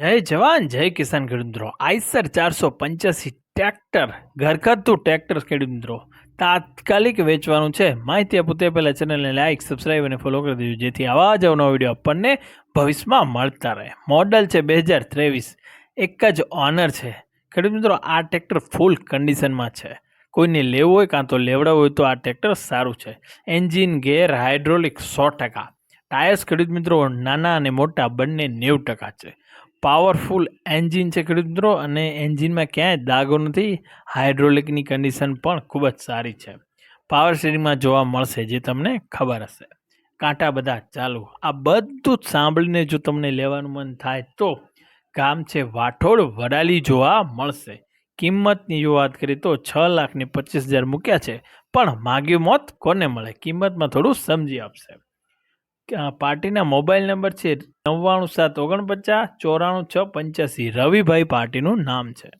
જય જવાન, જય કિસાન ખેડૂત મિત્રો. આઈસર ચારસો પંચ્યાસી ટ્રેક્ટર ઘરઘરતું ટ્રેક્ટર ખેડૂત મિત્રો. તાત્કાલિક વેચવાનું છે. માહિતી આપું તે પહેલાં ચેનલને લાઇક સબસ્ક્રાઈબ અને ફોલો કરી દેજો, જેથી આવા જ અવનવા વીડિયો આપણને ભવિષ્યમાં મળતા રહે. મોડલ છે બે હજાર ત્રેવીસ. એક જ ઓનર છે. ખેડૂત મિત્રો, આ ટ્રેક્ટર ફૂલ કન્ડિશનમાં છે. કોઈને લેવું હોય, કાં તો લેવડાવવું હોય, તો આ ટ્રેક્ટર સારું છે. એન્જિન, ગેર, હાઇડ્રોલિક સો ટકા. ટાયર્સ ખેડૂત મિત્રો, નાના અને મોટા બંને નેવું ટકા છે. પાવરફુલ એન્જિન છે ખેડૂત અને એન્જિનમાં ક્યાંય દાગો નથી, હાઇડ્રોલિકની કન્ડિશન પણ ખૂબ જ સારી છે. પાવર સ્ટેરિંગમાં જોવા મળશે જે તમને ખબર હશે. કાંટા બધા ચાલુ. આ બધું જ સાંભળીને જો તમને લેવાનું મન થાય તો ગામ છે વાઠોડ, વડાલી જોવા મળશે. કિંમતની જો વાત કરીએ તો છ લાખની પચીસ હજાર મૂક્યા છે, પણ માગ્યું મોત કોને મળે? કિંમતમાં થોડું સમજી આપશે. પાર્ટીના મોબાઈલ નંબર છે નવ્વાણું સાત ઓગણપચાસ ચોરાણું છ પંચ્યાસી. રવિભાઈ પાર્ટીનું નામ છે.